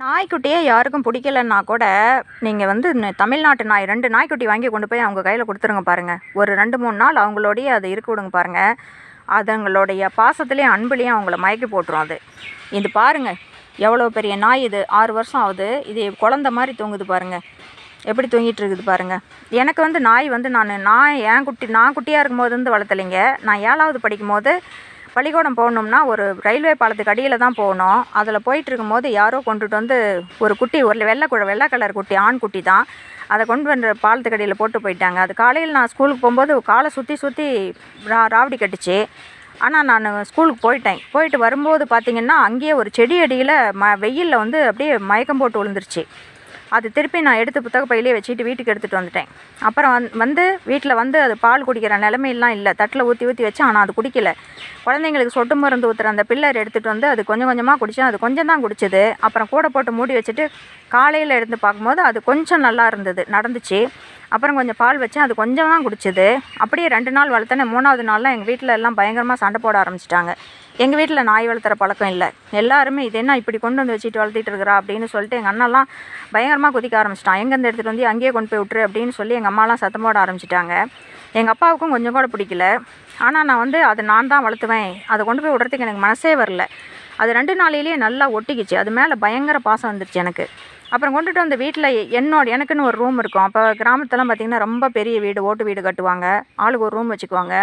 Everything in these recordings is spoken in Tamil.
நாய்க்குட்டியே யாருக்கும் பிடிக்கலன்னா கூட நீங்கள் வந்து தமிழ்நாட்டு நாய் ரெண்டு நாய்க்குட்டி வாங்கி கொண்டு போய் அவங்க கையில் கொடுத்துருங்க பாருங்கள் ஒரு ரெண்டு மூணு நாள் அவங்களோடயே அதை இருக்க விடுங்க பாருங்கள் அதுங்களுடைய பாசத்துலேயும் அன்புலேயும் அவங்கள மயக்கி போட்டுரும் அது. இது பாருங்கள் எவ்வளோ பெரிய நாய் இது. ஆறு வருஷம் ஆகுது. இது குழந்த மாதிரி தூங்குது பாருங்கள் எப்படி தூங்கிட்டு இருக்குது பாருங்கள் எனக்கு வந்து நாய் வந்து நான் நான் என் குட்டி நான் குட்டியாக இருக்கும்போது வந்து வளர்த்தலைங்க. நான் ஏழாவது படிக்கும்போது பள்ளிக்கூடம் போகணும்னா ஒரு ரயில்வே பாலத்துக்கு அடியில் தான் போகணும். அதில் போயிட்டு இருக்கும்போது யாரோ கொண்டுட்டு வந்து ஒரு குட்டி ஒரு வெள்ளை குழ வெள்ளை கலர் குட்டி ஆண் குட்டி தான். அதை கொண்டு வந்து பாலத்துக்கு அடியில் போட்டு போயிட்டாங்க. அது காலையில் நான் ஸ்கூலுக்கு போகும்போது காலை சுற்றி சுற்றி ரா ராவடி கட்டுச்சு. ஆனால் நான் ஸ்கூலுக்கு போயிட்டேன். போயிட்டு வரும்போது பார்த்திங்கன்னா அங்கேயே ஒரு செடி அடியில் ம வெயிலில் வந்து அப்படியே மயக்கம் போட்டு விழுந்துருச்சு. அது திருப்பி நான் எடுத்து புத்தக பையிலே வச்சுட்டு வீட்டுக்கு எடுத்துகிட்டு வந்துட்டேன். அப்புறம் வந் வந்து வீட்டில் வந்து அது பால் குடிக்கிற நிலமையெல்லாம் இல்லை. தட்டில் ஊற்றி ஊற்றி வச்சு ஆனால் அது குடிக்கல. குழந்தைங்களுக்கு சொட்டு மருந்து ஊற்றுற அந்த பில்லர் எடுத்துகிட்டு வந்து அது கொஞ்சம் கொஞ்சமாக குடித்தேன் அது கொஞ்சம் தான் குடிச்சது. அப்புறம் கூட போட்டு மூடி வச்சுட்டு காலையில் எடுத்து பார்க்கும்போது அது கொஞ்சம் நல்லா இருந்தது நடந்துச்சு. அப்புறம் கொஞ்சம் பால் வச்சேன் அது கொஞ்சம் தான் குடிச்சது. அப்படியே ரெண்டு நாள் வளர்த்தேனே மூணாவது நாள்லாம் எங்கள் வீட்டில் எல்லாம் பயங்கரமாக சண்டை போட ஆரம்பிச்சிட்டாங்க. எங்கள் வீட்டில் நாய் வளர்த்துற பழக்கம் இல்லை. எல்லாருமே இது என்ன இப்படி கொண்டு வந்து வச்சுட்டு வளர்த்திட்டு இருக்கிறா அப்படின்னு சொல்லிட்டு எங்கள் அண்ணெல்லாம் பயங்கரமாக குதிக்க ஆரம்பிச்சிட்டான். எங்கேருந்து எடுத்துகிட்டு வந்து அங்கேயே கொண்டு போய் விட்டுரு அப்படின்னு சொல்லி எங்கள் அம்மாலாம் சத்தம் போட ஆரம்பிச்சிட்டாங்க. எங்கள் அப்பாவுக்கும் கொஞ்சம் கூட பிடிக்கல. ஆனால் நான் வந்து அதை நான் தான் வளர்த்துவேன். அதை கொண்டு போய் விடுறதுக்கு எனக்கு மனசே வரல. அது ரெண்டு நாளையிலேயே நல்லா ஒட்டிக்கிச்சு. அது மேலே பயங்கர பாசம் வந்துருச்சு எனக்கு. அப்புறம் கொண்டுட்டு வந்து வீட்டில் என்னோட எனக்குன்னு ஒரு ரூம் இருக்கும். அப்போ கிராமத்துலாம் பார்த்திங்கன்னா ரொம்ப பெரிய வீடு ஓட்டு வீடு கட்டுவாங்க. ஆளுக்கு ஒரு ரூம் வச்சுக்குவாங்க.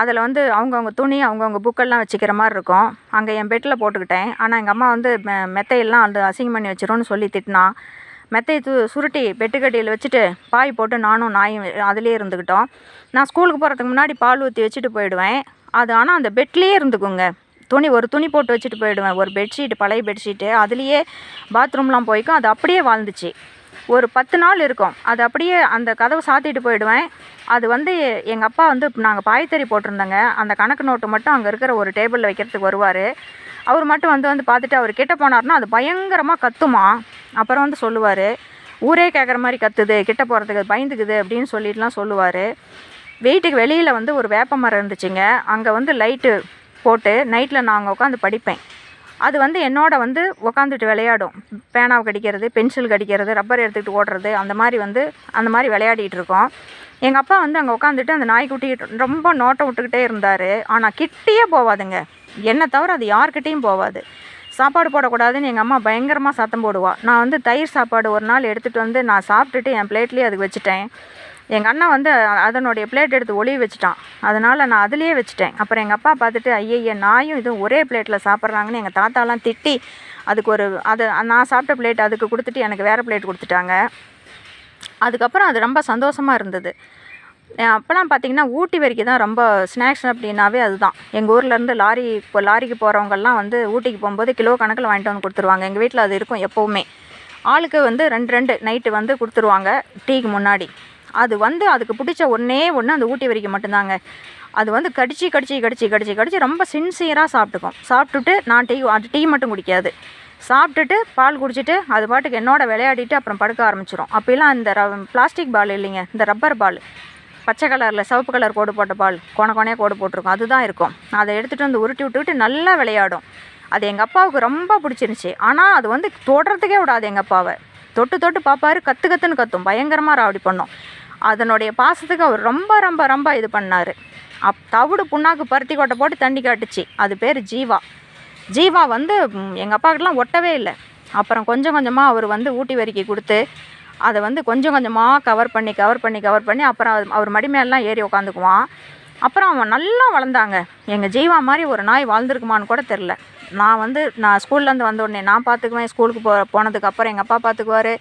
அதில் வந்து அவங்கவுங்க துணி அவங்கவுங்க புக்கெல்லாம் வச்சுக்கிற மாதிரி இருக்கும். அங்கே என் பெட்டில் போட்டுக்கிட்டேன். ஆனால் எங்கள் அம்மா வந்து மெ மெத்தையெல்லாம் வந்து அசிங்கம் பண்ணி வச்சிரும்னு சொல்லி திட்டினா மெத்தையை து சுருட்டி பெட்டுக்கட்டியில் வச்சுட்டு பாய் போட்டு நானும் நாயும் அதிலே இருந்துக்கிட்டோம். நான் ஸ்கூலுக்கு போகிறதுக்கு முன்னாடி பால் ஊற்றி வச்சுட்டு போயிடுவேன். அது ஆனால் அந்த பெட்லேயே இருந்துக்குங்க. துணி ஒரு துணி போட்டு வச்சுட்டு போயிடுவேன். ஒரு பெட்ஷீட் பழைய பெட்ஷீட்டு அதுலேயே பாத்ரூம்லாம் போய்க்கும். அது அப்படியே வாழ்ந்துச்சு. ஒரு பத்து நாள் இருக்கும். அது அப்படியே அந்த கதவை சாத்திட்டு போயிடுவேன். அது வந்து எங்கள் அப்பா வந்து நாங்கள் பாய்த்தறி போட்டிருந்தோங்க. அந்த கணக்கு நோட்டு மட்டும் அங்கே இருக்கிற ஒரு டேபிளில் வைக்கிறதுக்கு வருவார். அவர் மட்டும் வந்து வந்து பார்த்துட்டு அவர் கிட்ட போனார்னா அது பயங்கரமாக கத்துமா. அப்புறம் வந்து சொல்லுவார் ஊரே கேட்குற மாதிரி கத்துது. கிட்ட போகிறதுக்கு அது பயந்துக்குது அப்படின்னு சொல்லிட்டுலாம் சொல்லுவார். வீட்டுக்கு வெளியில் வந்து ஒரு வேப்ப மரம் இருந்துச்சுங்க. அங்கே வந்து லைட்டு போட்டு நைட்டில் நான் அங்கே உட்காந்து படிப்பேன். அது வந்து என்னோட வந்து உட்காந்துட்டு விளையாடும். பேனாவை கடிக்கிறது பென்சில் கடிக்கிறது ரப்பர் எடுத்துக்கிட்டு ஓடுறது அந்த மாதிரி வந்து அந்த மாதிரி விளையாடிட்டு இருக்கோம். எங்கள் அப்பா வந்து அங்கே உட்காந்துட்டு அந்த நாய்க்குட்டி ரொம்ப நோட்டம் விட்டுக்கிட்டே இருந்தார். ஆனால் கிட்டேயே போவாதுங்க. என்னை தவிர அது யார்கிட்டேயும் போகாது சாப்பாடு போடக்கூடாதுன்னு எங்கள் அம்மா பயங்கரமாக சத்தம் போடுவாள் நான் வந்து தயிர் சாப்பாடு ஒரு நாள் எடுத்துகிட்டு வந்து நான் சாப்பிட்டுட்டு என் பிளேட்லேயே அதுக்கு வச்சுட்டேன். எங்கள் அண்ணன் வந்து அதனுடைய பிளேட் எடுத்து ஒளிய வச்சுட்டான். அதனால் நான் அதுலேயே வச்சுட்டேன். அப்புறம் எங்கள் அப்பா பார்த்துட்டு ஐயையே நாயும் இதுவும் ஒரே பிளேட்டில் சாப்பிட்றாங்கன்னு எங்கள் தாத்தாலாம் திட்டி அதுக்கு ஒரு அது நான் சாப்பிட்ட பிளேட் அதுக்கு கொடுத்துட்டு எனக்கு வேறு பிளேட் கொடுத்துட்டாங்க. அதுக்கப்புறம் அது ரொம்ப சந்தோஷமாக இருந்தது. அப்போலாம் பார்த்தீங்கன்னா ஊட்டி வரைக்கும் தான் ரொம்ப ஸ்நாக்ஸ் அப்படின்னாவே அதுதான். எங்கள் ஊர்லேருந்து லாரி இப்போ லாரிக்கு போகிறவங்கெல்லாம் வந்து ஊட்டிக்கு போகும்போது கிலோ கணக்கில் வாங்கிட்டு வந்து கொடுத்துருவாங்க. எங்கள் வீட்டில் அது இருக்கும் எப்போவுமே. ஆளுக்கு வந்து ரெண்டு ரெண்டு நைட்டு வந்து கொடுத்துருவாங்க டீக்கு முன்னாடி. அது வந்து அதுக்கு பிடிச்ச ஒன்றே ஒன்று அந்த ஊட்டி வரைக்கும் மட்டும்தாங்க. அது வந்து கடிச்சு கடிச்சு கடிச்சு கடிச்சு கடிச்சு ரொம்ப சின்சியராக சாப்பிட்டுக்கும். சாப்பிட்டுட்டு நான் டீ அது டீ மட்டும் குடிக்காது. சாப்பிட்டுட்டு பால் குடிச்சிட்டு அது பாட்டுக்கு என்னோட விளையாடிட்டு அப்புறம் படுக்க ஆரம்பிச்சிடும் அப்போலாம் இந்த ர பிளாஸ்டிக் பால் இல்லைங்க இந்த ரப்பர் பால் பச்சை கலரில் சிவப்பு கலர் கோடு போட்ட பால் கொன கொனையாக கோடு போட்டிருக்கும். அதுதான் இருக்கும். அதை எடுத்துகிட்டு வந்து உருட்டி விட்டுவிட்டு நல்லா விளையாடும். அது எங்கள் அப்பாவுக்கு ரொம்ப பிடிச்சிருந்துச்சி. ஆனால் அது வந்து தொடுறதுக்கே விடாது எங்கள் அப்பாவை. தொட்டு தொட்டு பார்ப்பாரு கற்று கத்துன்னு கத்தும். பயங்கரமாக ராவடி பண்ணும். அதனுடைய பாசத்துக்கு அவர் ரொம்ப ரொம்ப ரொம்ப இது பண்ணார். அப் தவிடு புண்ணாக்கு பருத்தி கொட்டை போட்டு தண்ணி காட்டுச்சு. அது பேர் ஜீவா. ஜீவா வந்து எங்கள் அப்பாக்கிட்டலாம் ஒட்டவே இல்லை. அப்புறம் கொஞ்சம் கொஞ்சமாக அவர் வந்து ஊட்டி வரிக்கை கொடுத்து அதை வந்து கொஞ்சம் கொஞ்சமாக கவர் பண்ணி கவர் பண்ணி கவர் பண்ணி அப்புறம் அவர் மடி மேலெலாம் ஏறி உட்காந்துக்குவான் அப்புறம் அவன் நல்லா வளர்ந்தாங்க. எங்கள் ஜீவா மாதிரி ஒரு நாய் வாழ்ந்துருக்குமான்னு கூட தெரில நான் வந்து நான் ஸ்கூல்லேருந்து வந்த உடனே நான் பார்த்துக்குவேன் ஸ்கூலுக்கு போ போனதுக்கப்புறம் எங்கள் அப்பா பார்த்துக்குவாரு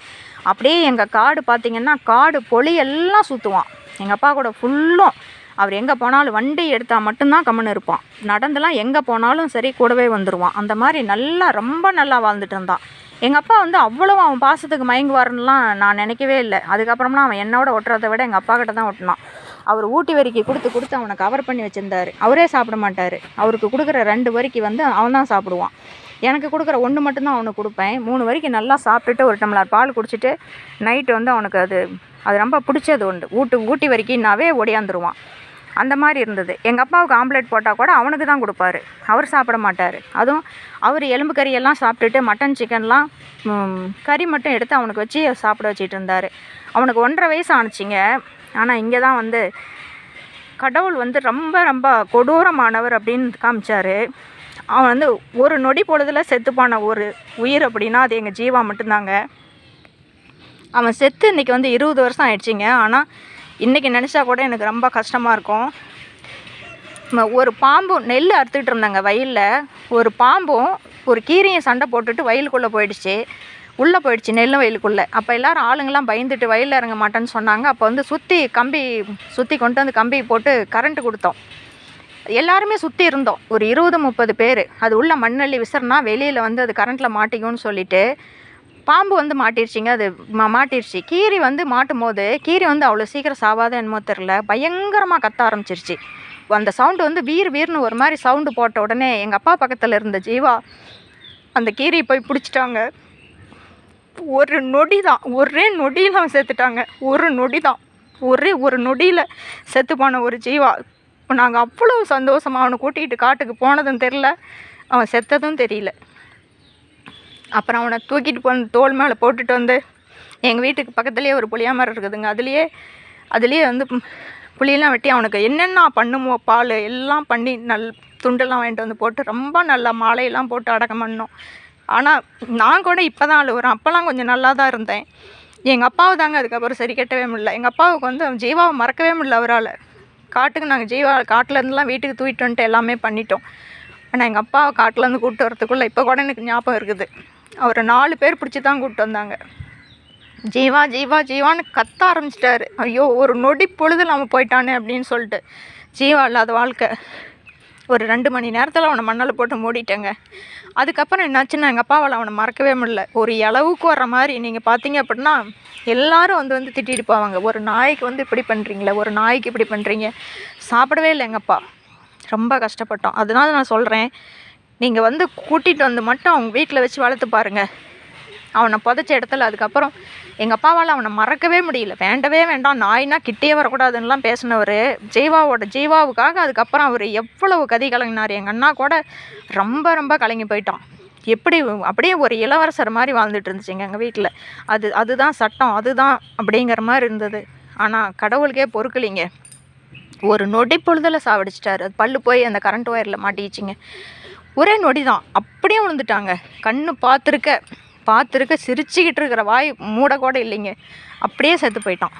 அப்படியே எங்கள் காடு பார்த்திங்கன்னா காடு பொலி எல்லாம் சுற்றுவான் எங்கள் அப்பா கூட ஃபுல்லும் அவர் எங்கே போனாலும் வண்டி எடுத்தால் மட்டும்தான் கம்முன்னு இருப்பான். நடந்துலாம் எங்கே போனாலும் சரி கூடவே வந்துடுவான் அந்த மாதிரி நல்லா ரொம்ப நல்லா வாழ்ந்துட்டு இருந்தான். எங்கள் அப்பா வந்து அவ்வளோ அவன் பாசத்துக்கு மயங்குவாருன்னுலாம் நான் நினைக்கவே இல்லை. அதுக்கப்புறம்லாம் அவன் என்னோட ஒட்டுறதை விட எங்கள் அப்பா கிட்ட தான் ஒட்டினான் அவர் ஊட்டி வரிக்கு கொடுத்து கொடுத்து அவனை கவர் பண்ணி வச்சுருந்தாரு. அவரே சாப்பிட மாட்டார். அவருக்கு கொடுக்குற ரெண்டு வரிக்கு வந்து அவன் தான் சாப்பிடுவான். எனக்கு கொடுக்குற ஒன்று மட்டும்தான் அவனுக்கு கொடுப்பேன். மூணு வரைக்கும் நல்லா சாப்பிட்டுட்டு ஒரு டம்ளர் பால் குடிச்சிட்டு நைட்டு வந்து அவனுக்கு அது அது ரொம்ப பிடிச்சது உண்டு. ஊட்டு ஊட்டி வரைக்கும்னாவே ஒடியாந்துருவான் அந்த மாதிரி இருந்தது. எங்கள் அப்பாவுக்கு ஆம்லேட் போட்டால் கூட அவனுக்கு தான் கொடுப்பாரு. அவர் சாப்பிட மாட்டார். அதுவும் அவர் எலும்பு கறியெல்லாம் சாப்பிட்டுட்டு மட்டன் சிக்கன்லாம் கறி மட்டும் எடுத்து அவனுக்கு வச்சு சாப்பிட வச்சிட்டு இருந்தார். அவனுக்கு ஒன்றரை வயசு ஆணுச்சிங்க ஆனால் இங்கே தான் வந்து கடவுள் வந்து ரொம்ப ரொம்ப கொடூரமானவர் அப்படின்னு காமிச்சார். அவன் வந்து ஒரு நொடி பொழுதில் செத்துப்பான ஒரு உயிர் அப்படின்னா அது எங்கள் ஜீவா மட்டும்தாங்க. அவன் செத்து இன்றைக்கி வந்து இருபது வருஷம் ஆயிடுச்சிங்க. ஆனால் இன்றைக்கி நினச்சா கூட எனக்கு ரொம்ப கஷ்டமாக இருக்கும். ஒரு பாம்பு நெல் அறுத்துக்கிட்டு இருந்தாங்க வயலில். ஒரு பாம்பும் ஒரு கீரியும் சண்டை போட்டுட்டு வயலுக்குள்ளே போயிடுச்சு. உள்ளே போயிடுச்சு நெல் வயலுக்குள்ளே. அப்போ எல்லாரும் ஆளுங்கெல்லாம் பயந்துட்டு வயலில் இறங்க மாட்டேன்னு சொன்னாங்க. அப்போ வந்து சுற்றி கம்பி சுற்றி கொண்டு வந்து கம்பி போட்டு கரண்ட்டு கொடுத்தோம். எல்லாருமே சுற்றி இருந்தோம். ஒரு இருபது முப்பது பேர். அது உள்ள மண்ணள்ளி விசிறனா வெளியில் வந்து அது கரண்ட்டில் மாட்டிக்கும்னு சொல்லிட்டு பாம்பு வந்து மாட்டிருச்சிங்க. அது மா மாட்டிருச்சு. கீரி வந்து மாட்டும் போது கீரி வந்து அவ்வளோ சீக்கிரம் சாவாத என்னமோ தெரில பயங்கரமாக கத்த ஆரம்பிச்சிருச்சு. அந்த சவுண்டு வந்து வீர் வீர்னு ஒரு மாதிரி சவுண்டு போட்ட உடனே எங்கள் அப்பா பக்கத்தில் இருந்த ஜீவா அந்த கீரியை போய் பிடிச்சிட்டாங்க. ஒரு நொடி தான் ஒரே நொடியில் அவன் செத்துட்டாங்க. ஒரு நொடி தான் ஒரே ஒரு நொடியில் செத்து போன ஒரு ஜீவா. நாங்கள் அவ்வளோ சந்தோஷமாக அவனை கூட்டிகிட்டு காட்டுக்கு போனதும் தெரில அவன் செத்ததும் தெரியல. அப்புறம் அவனை தூக்கிட்டு போன தோல் மேலே போட்டுட்டு வந்து எங்கள் வீட்டுக்கு பக்கத்துலேயே ஒரு புளியா மரம் இருக்குதுங்க. அதுலேயே அதுலேயே வந்து புளியெல்லாம் வெட்டி அவனுக்கு என்னென்ன பண்ணுமோ பால் எல்லாம் பண்ணி நல் துண்டெல்லாம் வாங்கிட்டு வந்து போட்டு ரொம்ப நல்லா மாலையெல்லாம் போட்டு அடக்கம் பண்ணோம். ஆனால் நான் கூட இப்போ தான் அழுவுறேன். அப்போல்லாம் கொஞ்சம் நல்லா தான் இருந்தேன். எங்கள் அப்பாவை தாங்க அதுக்கப்புறம் சரி கட்டவே முடியல. எங்கள் அப்பாவுக்கு வந்து அவன் ஜீவாவை மறக்கவே முடியல அவரால். காட்டுக்கு நாங்கள் ஜீவா காட்டிலேருந்துலாம் வீட்டுக்கு தூக்கிட்டு வந்துட்டு எல்லாமே பண்ணிட்டோம். ஆனால் எங்கள் அப்பாவை காட்டிலேருந்து கூப்பிட்டு வரத்துக்குள்ளே இப்போ கூட எனக்கு ஞாபகம் இருக்குது. அவரை நாலு பேர் பிடிச்சி தான் கூப்பிட்டு வந்தாங்க. ஜீவா ஜீவா ஜீவான்னு கத்த ஆரம்பிச்சிட்டாரு. ஐயோ ஒரு நொடி பொழுதில் நம்ம போயிட்டானே அப்படின்னு சொல்லிட்டு. ஜீவா இல்லாத வாழ்க்கை. ஒரு ரெண்டு மணி நேரத்தில் அவனை மண்ணால் போட்டு மூடிட்டேங்க. அதுக்கப்புறம் என்னாச்சுன்னா எங்கள் அப்பாவால் அவனை மறக்கவே முடியல. ஒரு இளவுக்கு வர்ற மாதிரி நீங்கள் பார்த்தீங்க அப்படின்னா எல்லாரும் வந்து வந்து திட்டிட்டு போவாங்க. ஒரு நாய்க்கு வந்து இப்படி பண்ணுறீங்களே ஒரு நாய்க்கு இப்படி பண்ணுறீங்க சாப்பிடவே இல்லை எங்கள் அப்பா. ரொம்ப கஷ்டப்பட்டோம். அதனால நான் சொல்கிறேன் நீங்கள் வந்து கூட்டிகிட்டு வந்து மட்டும் அவங்க வீட்டில் வச்சு வளர்த்து பாருங்கள் அவனை புதைச்ச இடத்துல அதுக்கப்புறம் எங்கள் அப்பாவால் அவனை மறக்கவே முடியல. வேண்டவே வேண்டாம். நாய்னா கிட்டே வரக்கூடாதுன்னெலாம் பேசினவர் ஜீவாவோட ஜீவாவுக்காக அதுக்கப்புறம் அவர் எவ்வளவு கதி கலங்கினார். எங்கள் அண்ணா கூட ரொம்ப ரொம்ப கலங்கி போயிட்டான். எப்படி அப்படியே ஒரு இளவரசர் மாதிரி வாழ்ந்துட்டு இருந்துச்சுங்க எங்கள் வீட்டில் அது அதுதான் சட்டம் அதுதான் அப்படிங்கிற மாதிரி இருந்தது. ஆனால் கடவுளுக்கே பொறுக்கலிங்க ஒரு நொடி பொழுதில் சாவடிச்சிட்டாரு. அது பல்லு போய் அந்த கரண்ட் ஒயரில் மாட்டிக்கிச்சிங்க. ஒரே நொடி தான் அப்படியே விழுந்துட்டாங்க கண்ணு பார்த்துருக்க. பார்த்துருக்க சிரிச்சுக்கிட்டு இருக்கிற வாய் மூட கூட இல்லைங்க. அப்படியே செத்து போயிட்டான்.